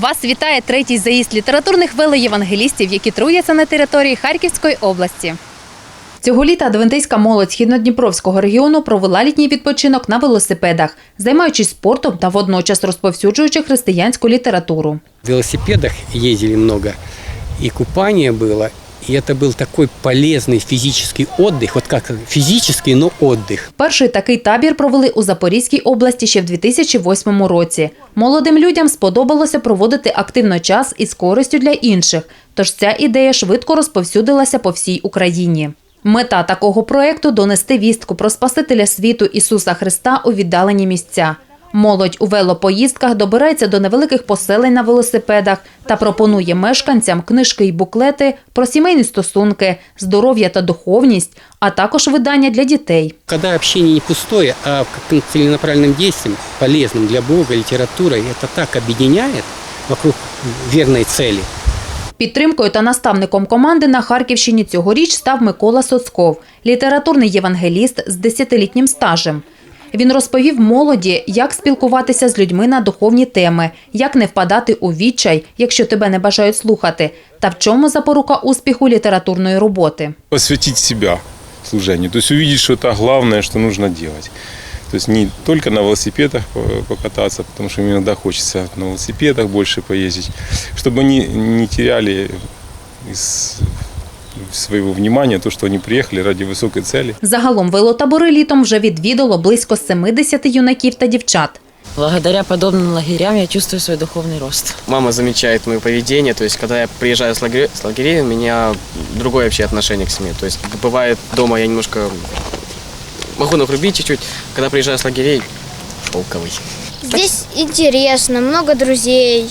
Вас вітає третій заїзд літературних велеєвангелістів, які труяться на території Харківської області. Цього літа адвентистська молодь східнодніпровського регіону провела літній відпочинок на велосипедах, займаючись спортом та водночас розповсюджуючи християнську літературу. В велосипедах їздили много, і купання было, и это был такой полезный физический отдых, вот как физический, но отдых. Перший такий табір провели у Запорізькій області ще в 2008 році. Молодим людям сподобалося проводити активно час із користю для інших, тож ця ідея швидко розповсюдилася по всій Україні. Мета такого проекту донести вістку про Спасителя світу Ісуса Христа у віддалені місця. Молодь у велопоїздках добирається до невеликих поселень на велосипедах та пропонує мешканцям книжки й буклети про сімейні стосунки, здоров'я та духовність, а також видання для дітей. Когда общение не пустое, а как целенаправленным действием, полезным для Бога, литературой, это так объединяет вокруг верной цели. Підтримкою та наставником команди на Харківщині цьогоріч став Микола Соцков, літературний євангеліст з десятилітнім стажем. Він розповів молоді, як спілкуватися з людьми на духовні теми, як не впадати у відчай, якщо тебе не бажають слухати, та в чому запорука успіху літературної роботи. посвятить себя служению. То есть увидеть, что это главное, что нужно делать. То есть не только на велосипедах по- покататься, потому что иногда хочется на велосипедах больше поездить, чтобы они не теряли из своего внимания то, что они приехали ради высокой цели. Загалом велотабори літом вже відвідало близько 70 юнаків та дівчат. Благодаря подобным лагерям я чувствую свой духовный рост. Мама замечает мое поведение, то есть когда я приезжаю с лагерей, с лагерей у меня другое вообще отношение к семье. То есть бывает дома я немножко могу нагрубить чуть-чуть, когда приезжаю с лагерей шелковый. Здесь интересно, много друзей.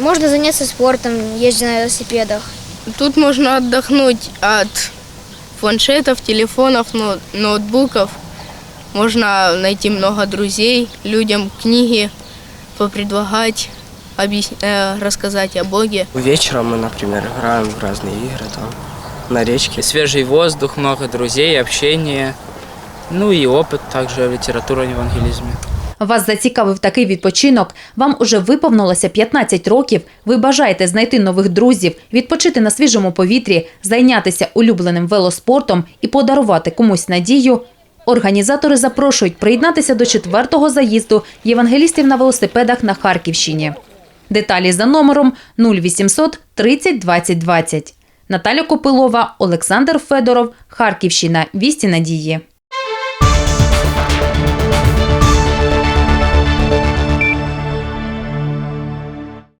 Можно заняться спортом, ездя на велосипедах. Тут можно отдохнуть от планшетов, телефонов, ноут- ноутбуков. Можно найти много друзей, людям книги попредлагать, объяс- э, рассказать о Боге. Вечером мы, например, играем в разные игры там на речке. свежий воздух, много друзей, общение, ну и опыт также литература в евангелизме. Вас зацікавив такий відпочинок, вам уже виповнилося 15 років, ви бажаєте знайти нових друзів, відпочити на свіжому повітрі, зайнятися улюбленим велоспортом і подарувати комусь надію. Організатори запрошують приєднатися до четвертого заїзду євангелістів на велосипедах на Харківщині. Деталі за номером 0800 30 20 20. Наталя Копилова, Олександр Федоров, Харківщина. Вісті надії.